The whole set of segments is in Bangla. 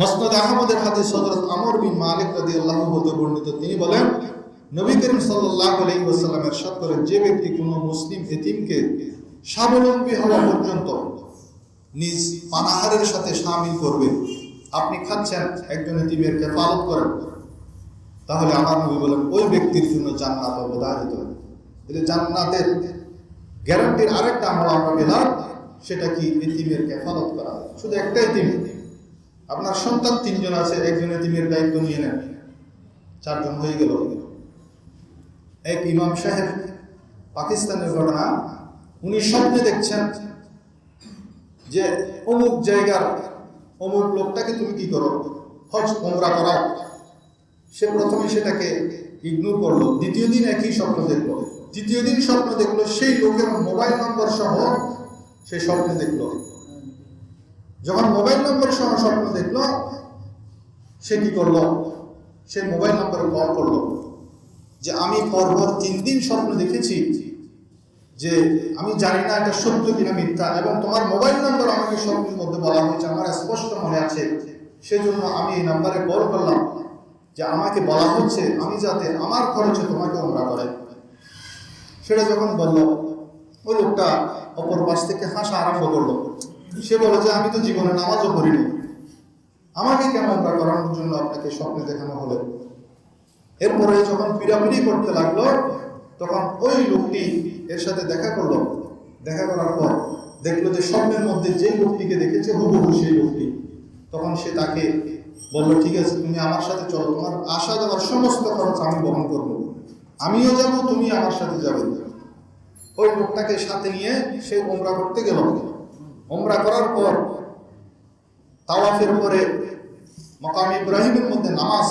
মসনদ আহমদের হাদিস হজরত আমর বিন মালিক রাজি আল্লাহ হতে বর্ণিত। তিনি বলেন, নবী করিম সাল্লাহ আলহি এরশাদ করেন, যে ব্যক্তি কোনো মুসলিম এতিমকে স্বাবলম্বী হওয়া পর্যন্ত নিজ পানাহারের সাথে সামিল করবে। আপনি খাচ্ছেন, একজন এতিমের কেফালত করেন। তাহলে আমার নবী বলেন, ওই ব্যক্তির জন্য জান্নাত অবদারিত এটা জান্নাতের গ্যারান্টির আরেকটা আমল আমরা পেলাম, সেটা কি এতিমের কেফালত করা। শুধু একটা এতিম। আপনার সন্তান তিনজন আছে একজনে এতিমের দায়িত্ব নিয়ে নেন। চারজন হয়ে গেল। এক ইমাম সাহেব পাকিস্তানের ঘটনা, উনি স্বপ্নে দেখছেন যে অমুক জায়গার অমুক লোকটাকে তুমি কি করো? হজ ওমরা করাও। সে প্রথমে সেটাকে ইগনোর করল। দ্বিতীয় দিন একই স্বপ্ন দেখল। তৃতীয় দিন স্বপ্ন দেখল, সেই লোকের মোবাইল নম্বর সহ সে স্বপ্নে দেখল। যখন মোবাইল নম্বর সহ স্বপ্ন দেখল, সে কি করল? সে মোবাইল নম্বরে কল করল যে, আমি পরপর তিন দিন স্বপ্ন দেখেছি যে, আমি জানি না এটা সত্য কিনা মিথ্যা এবং তোমার মোবাইল নম্বর আমাকে স্বপ্নের মধ্যে বলা হয়েছে, আমার স্পষ্ট মনে আছে। সেজন্য আমি এই নাম্বারে কল করলাম যে, আমাকে বলা হচ্ছে, আমি যাতে আমার খরচে তোমাকে ওমরা করে। সেটা যখন বলল, ওই লোকটা অপর পাশ থেকে হাসা আরম্ভ করল। সে বলে যে, আমি তো জীবনে নামাজও করিনি আমাকে কেন করানোর জন্য আপনাকে স্বপ্নে দেখানো হলো? এরপরে যখন পিড়াপিড়ি করতে লাগল, তখন ওই লোকটি এর সাথে দেখা করল। দেখা করার পর দেখল যে, স্বপ্নের মধ্যে যে লোকটিকে দেখেছে, হুবহু সেই লোকটি। তখন সে তাকে বলল, ঠিক আছে, তুমি আমার সাথে চলো। তোমার আসা যাওয়ার সমস্ত খরচ আমি বহন করব। আমিও যাব তুমি আমার সাথে যাবে। ওই লোকটাকে সাথে নিয়ে সে ওমরা করতে গেল। ওমরা করার পর তাওয়াফের পরে মকাম ইব্রাহিমের মধ্যে নামাজ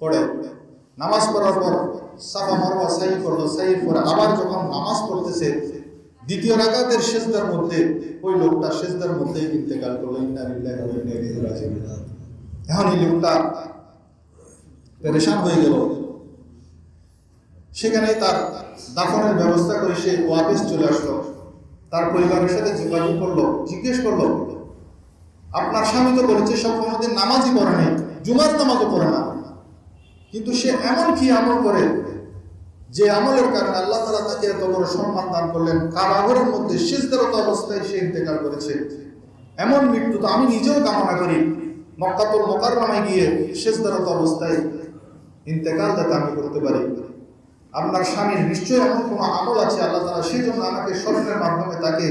পড়ে। নামাজ পড়ার পর সাফা মারওয়া সাই করল সাইয়ের পরে আবার যখন নামাজ পড়তেছে, দ্বিতীয় রাকাতের শেষদার মধ্যে ওই লোকটা শেষদার মধ্যেই ইন্তেকাল করল এখন এই লোকটা পেরেশান হয়ে গেল। সেখানে তার দাফনের ব্যবস্থা করে সে ওয়াপেস চলে আসলো। তার পরিবারের সাথে যোগাযোগ করল, জিজ্ঞেস করল। আপনার স্বামী তো বলেছে, সব কোনোদিন নামাজই পড়ে নেই, জুমার নামাজও পড়ে না। কিন্তু সে এমন কি আমল করে যে আমলের কারণে আল্লাহ তালা তাকে এত বড় সম্মান দান করলেন? কারাগরের মধ্যে শেষদারত অবস্থায় সে ইন্তেকাল করেছে। এমন মৃত্যু তো আমি নিজেও কামনা করি। মক্কাতুল মোকাররমায় গিয়ে শেষদারত অবস্থায় ইন্তেকাল যাতে আমি করতে পারি। আপনার স্বামীর নিশ্চয়ই এমন কোনো আমল আছে? আল্লাহ তালা সেই জন্য আমাকে স্মরণের মাধ্যমে তাকে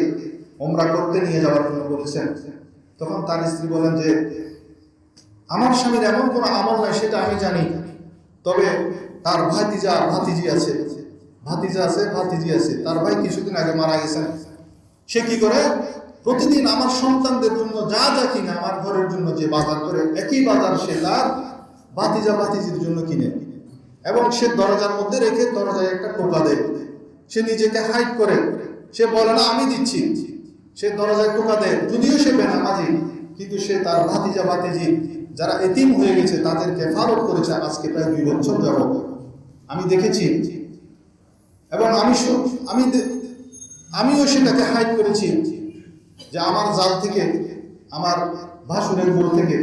ওমরা করতে নিয়ে যাওয়ার জন্য বলেছেন। তখন তার স্ত্রী বলেন যে, আমার স্বামীর এমন কোনো আমল নয় সেটা আমি জানি। তবে তার ভাতিজা, ভাতিজি আছে। ভাতিজা আছে, ভাতিজি আছে। তার ভাই কিছুদিন আগে মারা গেছেন। সে কি করে? প্রতিদিন আমার সন্তানদের জন্য যা যা কিনে, আমার ঘরের জন্য যে বাজার করে, একই বাজার সে তার ভাতিজা, ভাতিজির জন্য কিনে। এবং সে দরজার মধ্যে রেখে দরজায় একটা টোকা দেয়। সে নিজেকে হাইট করে। সে বলে, না, আমি দিচ্ছি। সে দরজায় টোকা দেয়। যদিও সে বেনামাজি, কিন্তু সে তার ভাতিজা, ভাতিজি যারা এতিম হয়ে গেছে, তাদেরকে ফারত করেছে আজকে প্রায় দুই বছর যাব আমি দেখেছি। এবং আমি আমি আমিও সেটাকে হাইড করেছি যে আমার জাল থেকে, আমার ভাসুরের গোল থেকে,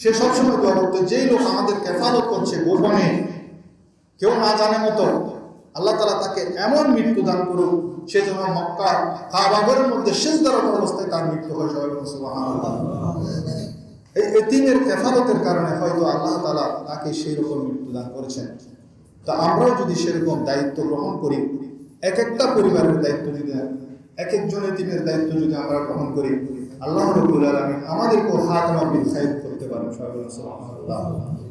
সে সবসময় দোয়া করতো, যেই লোক আমাদের কেফালত করছে গোপনে কেউ না জানে মতো, আল্লাহ তালা তাকে এমন মৃত্যু দান করুক, সে যেন মক্কা কাবাগরের মধ্যে শেষ দ্বারা অবস্থায় তার মৃত্যু হয় সবাই এই এতিমের কেফালতের কারণে হয়তো আল্লাহ তালা তাকে সেই রকম মৃত্যু দান করেছেন তা আমরাও যদি সেরকম দায়িত্ব গ্রহণ করি, এক একটা পরিবারের দায়িত্ব যদি, এক একজন এতিমের দায়িত্ব যদি আমরা গ্রহণ করি, আল্লাহ রবুল আলমী আমাদেরকেও হাত আমার বিল করতে পারেন সবাই।